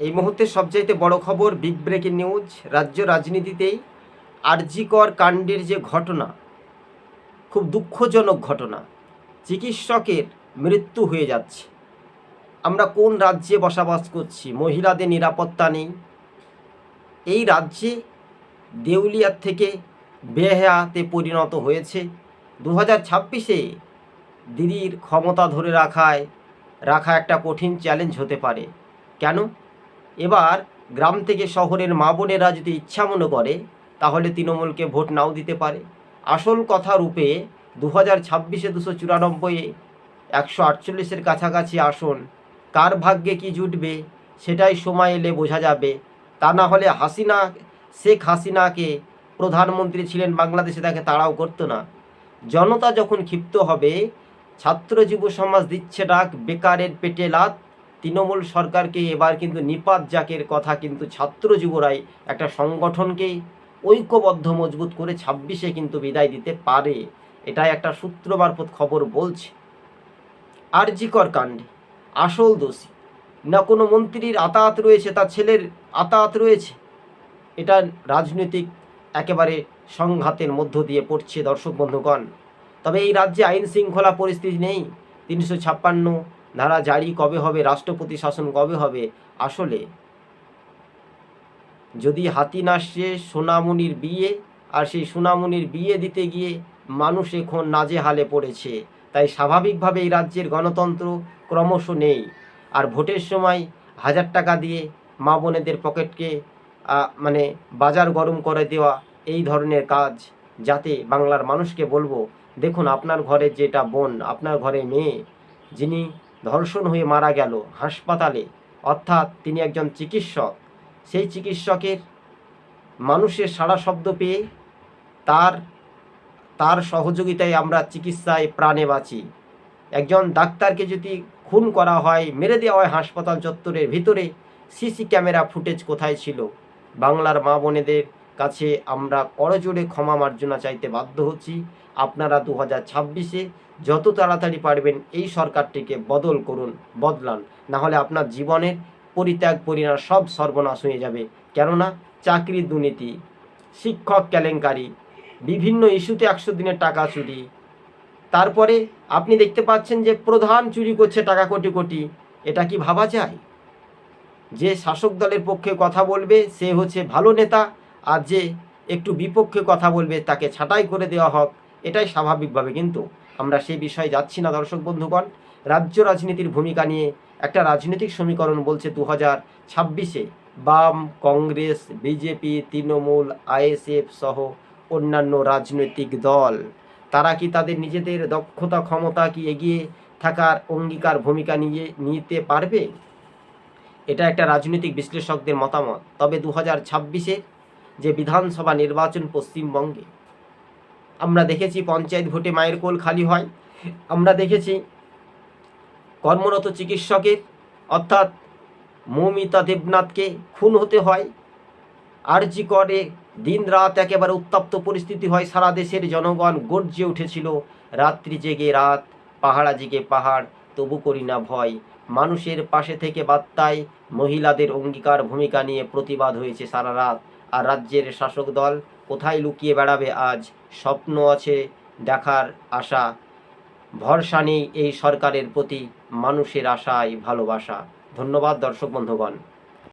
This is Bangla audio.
এই মুহূর্তে সবচাইতে বড় খবর বিগ ব্রেকিং নিউজ রাজ্য রাজনীতিতেই আরজিকর কাণ্ডের যে ঘটনা, খুব দুঃখজনক ঘটনা, চিকিৎসকের মৃত্যু হয়ে যাচ্ছে। আমরা কোন রাজ্যে বসবাস করছি, মহিলাদের নিরাপত্তা নেই। এই রাজ্যে দেউলিয়ার থেকে বেহাতে পরিণত হয়েছে। দু হাজার ছাব্বিশে দিদির ক্ষমতা ধরে রাখায়, রাখা একটা কঠিন চ্যালেঞ্জ হতে পারে। কেন? এবার গ্রাম থেকে শহরের মা বোনেরা যদি ইচ্ছা মনে করে, তাহলে তৃণমূলকে ভোট নাও দিতে পারে। আসল কথা রূপে দু হাজার ছাব্বিশে দুশো চুরানব্বইয়ে একশো আটচল্লিশের কাছাকাছি আসন, কার ভাগ্যে কি জুটবে সেটাই সময় এলে বোঝা যাবে। তা না হলে হাসিনা, শেখ হাসিনাকে প্রধানমন্ত্রী ছিলেন বাংলাদেশে তাকে তাড়াও করতো না। জনতা যখন ক্ষিপ্ত হবে, ছাত্র যুব সমাজ দিচ্ছে ডাক, বেকারের পেটে লাত তৃণমূল সরকারকে এবার কিন্তু নিপাত জাকের কথা কিন্তু ছাত্র যুবরাই একটা সংগঠনকে ঐক্যবদ্ধ মজবুত করে ছাব্বিশে কিন্তু বিদায় দিতে পারে। এটাই একটা সূত্র মারফত খবর বলছে। আরজিকর কাণ্ডে আসল দোষী। না কোনো মন্ত্রীর আতায়াত রয়েছে, তার ছেলের আতায়াত রয়েছে? এটা রাজনৈতিক একেবারে সংঘাতের মধ্য দিয়ে পড়ছে দর্শক বন্ধুগণ। তবে এই রাজ্যে আইন শৃঙ্খলা পরিস্থিতি নেই। তিনশো ছাপ্পান্ন ধারা জারি কবে হবে? রাষ্ট্রপতি শাসন কবে হবে? আসলে যদি হাতি নাচছে সোনামণির বিয়ে, আর সেই সোনামণির বিয়ে দিতে গিয়ে মানুষ এখন নাজেহালে পড়েছে, তাই স্বাভাবিকভাবে এই রাজ্যের গণতন্ত্র ক্রমশ নেই। আর ভোটের সময় হাজার টাকা দিয়ে মা বোনেদের পকেটকে মানে বাজার গরম করে দেওয়া, এই ধরনের কাজ, যাতে বাংলার মানুষকে বলব, দেখুন আপনার ঘরে যেটা বোন, আপনার ঘরে মেয়ে, যিনি ধর্ষণ হয়ে মারা গেল হাসপাতালে। অর্থাৎ তিনি একজন চিকিৎসক। সেই চিকিৎসকের মানুষের সাড়া শব্দ পেয়ে তার তার সহযোগিতায় আমরা চিকিৎসায় প্রাণে বাঁচি। একজন ডাক্তারকে যদি খুন করা হয়, মেরে দেওয়া হয় হাসপাতাল চত্বরের ভিতরে, সিসি ক্যামেরা ফুটেজ কোথায় ছিল? বাংলার মা বোনেদের কাছে আমরা করজোড়ে ক্ষমা মার্জনা চাইতে বাধ্য হচ্ছি। আপনারা দু হাজার ছাব্বিশে যত তাড়াতাড়ি পারবেন এই সরকারটিকে বদল করুন, বদলান। না হলে আপনার জীবনের পরিত্যাগ পরিণাম সব সর্বনাশ হয়ে যাবে। কেননা চাকরির দুর্নীতি, শিক্ষক কেলেঙ্কারি, বিভিন্ন ইস্যুতে একশো দিনের টাকা চুরি। তারপরে আপনি দেখতে পাচ্ছেন যে প্রধান চুরি করছে টাকা কোটি কোটি। এটা কি ভাবা যায়? যে শাসক দলের পক্ষে কথা বলবে, সে হচ্ছে ভালো নেতা আর যে একটু বিপক্ষে কথা বলবে, তাকে ছাঁটাই করে দেওয়া হোক, এটাই স্বাভাবিকভাবে। কিন্তু আমরা সেই বিষয়ে যাচ্ছি না, দর্শক বন্ধুগণ। রাজ্য রাজনীতির ভূমিকা নিয়ে একটা রাজনৈতিক সমীকরণ বলছে দু হাজার ছাব্বিশে। বাম, কংগ্রেস, বিজেপি, তৃণমূল, আইএসএফ সহ অন্যান্য রাজনৈতিক দল। তারা কি তাদের নিজেদের দক্ষতা, ক্ষমতা কি এগিয়ে থাকার অঙ্গীকার ভূমিকা নিয়ে নিতে পারবে? এটা একটা রাজনৈতিক বিশ্লেষকদের মতামত। তবে দু হাজার ছাব্বিশে যে বিধানসভা নির্বাচন পশ্চিমবঙ্গে। আমরা দেখেছি পঞ্চায়েত ভোটে মায়ের কোল খালি হয়। আমরা দেখেছি কর্মরত চিকিৎসকের, অর্থাৎ মৌমিতা দেবনাথকে খুন হতে হয়। আরজি করে দিন রাত একেবারে উত্তপ্ত পরিস্থিতি হয় সারা দেশের জনগণ, গর্জে উঠেছিল রাত্রি জেগে রাত, পাহাড়া জেগে পাহাড়, তবু করি না ভয়। মানুষের পাশে থেকে বার্তায় মহিলাদের অঙ্গীকার ভূমিকা নিয়ে প্রতিবাদ হয়েছে সারা রাত। আর রাজ্যের শাসক দল কোথায় লুকিয়ে বেড়াবে আজ? স্বপ্ন আছে দেখার আশা। ভরসা নেই এই সরকারের প্রতি। মানুষের আশায় ভালোবাসা। ধন্যবাদ দর্শক বন্ধুগণ।